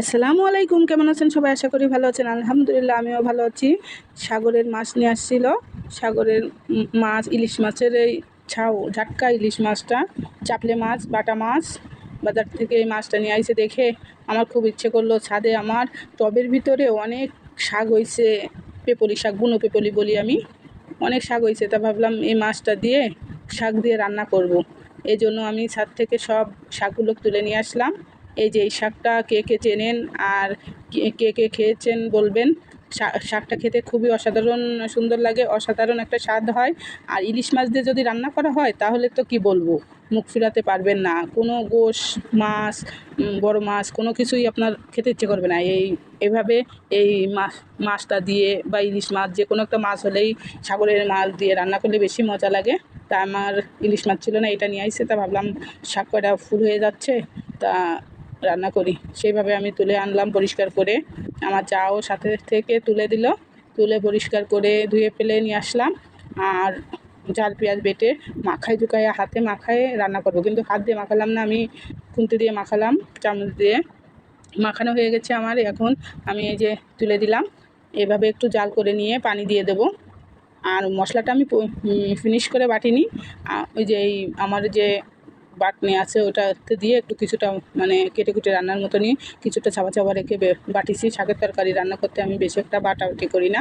আসসালামু আলাইকুম, কেমন আছেন? সবাই আশা করি ভালো আছেন। আলহামদুলিল্লাহ, আমিও ভালো আছি। সাগরের মাছ নিয়ে আসছিল। সাগরের মাছ, ইলিশ মাছের এই ছাউ ঝাটকা ইলিশ মাছটা, চাপলে মাছ, বাটা মাছ। বাজার থেকে এই মাছটা নিয়ে আইসে দেখে আমার খুব ইচ্ছে করল ছাদে আমার। টবের ভিতরে অনেক শাক হয়েছে পেপলি শাক, বুনো পেপলি বলি আমি। অনেক শাক হয়েছে তা ভাবলাম এই মাছটা দিয়ে শাক দিয়ে রান্না করব। এই জন্য আমি ছাদ থেকে সব শাকগুলো তুলে নিয়ে আসলাম। এই যে এই শাকটা কে কে চেনেন আর কে কে খেয়েছেন বলবেন। শাকটা খেতে খুবই অসাধারণ সুন্দর লাগে, অসাধারণ একটা স্বাদ হয়। আর ইলিশ মাছ দিয়ে যদি রান্না করা হয়, তাহলে তো কি বলব? মুখ ফিরাতে পারবেন না। কোনো গোশ, মাছ বড় মাছ, কোনো কিছুই আপনার খেতে ইচ্ছে করবে না। এই, এভাবে এই মাছ মাছটা দিয়ে বা ইলিশ মাছ, যে কোনো একটা মাছ হলেই সাগরের মাছ দিয়ে রান্না করলে বেশি মজা লাগে। তা আমার ইলিশ মাছ ছিল না, এটা নিয়ে আইসে তা ভাবলাম, শাক কয়টা ফুল হয়ে যাচ্ছে? তা রান্না করি। সেইভাবে আমি তুলে আনলাম পরিষ্কার করে। আমার যাও সাথে থেকে তুলে দিল। তুলে পরিষ্কার করে ধুয়ে ফেলে নিয়ে আসলাম। আর ঝাল পেঁয়াজ বেটে মাখায় ঢুকায় হাতে মাখায় রান্না করব। কিন্তু হাত দিয়ে মাখালাম না, আমি খুন্তি দিয়ে মাখালাম, চামচ দিয়ে। মাখানো হয়ে গেছে আমার। এখন আমি এই যে তুলে দিলাম। এভাবে একটু জাল করে নিয়ে পানি দিয়ে দেবো। আর মশলাটা আমি ফিনিশ করে বাটিনি। ওই যে এই আমার যে বাটনি আছে ওটাতে দিয়ে একটু কিছুটা মানে কেটে কুটে রান্নার মতো নিয়ে কিছুটা ছাপা ছাপা রেখে বাটিছি। শাকের তরকারি রান্না করতে আমি বেশি একটা বাটাবাটি করি না।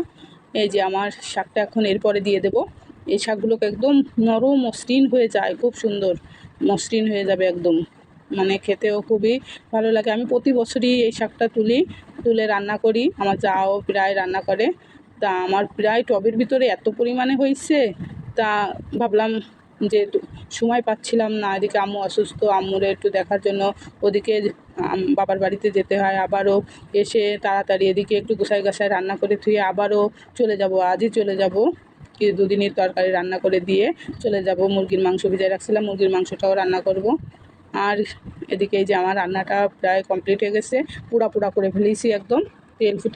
এই যে আমার শাকটা এখন এরপরে দিয়ে দেবো। এই শাকগুলোকে একদম নরম মসৃণ হয়ে যায়, খুব সুন্দর মসৃণ হয়ে যাবে একদম। মানে খেতেও খুবই ভালো লাগে। আমি প্রতি বছরই এই শাকটা তুলি, তুলে রান্না করি। আমার যাও প্রায় রান্না করে। তা আমার প্রায় টবের ভিতরে এত পরিমাণে হয়েছে, তা ভাবলাম যে সময় পাচ্ছিলাম না, এদিকে আম্মু অসুস্থ, আম্মুরে একটু দেখার জন্য ওদিকে বাবার বাড়িতে যেতে হয়, আবারও এসে তাড়াতাড়ি এদিকে একটু গোসাই গাছায় রান্না করে থুয়ে আবারও চলে যাব, আজই চলে যাব। কি দুদিনের তরকারি রান্না করে দিয়ে চলে যাব, মুরগির মাংস ভিজায় রাখছিলাম, মুরগির মাংসটাও রান্না করব। আর এদিকে যে আমার রান্নাটা প্রায় কমপ্লিট হয়ে গেছে পুরা পুরা করে ফেলেছি একদম, তেল ফুটে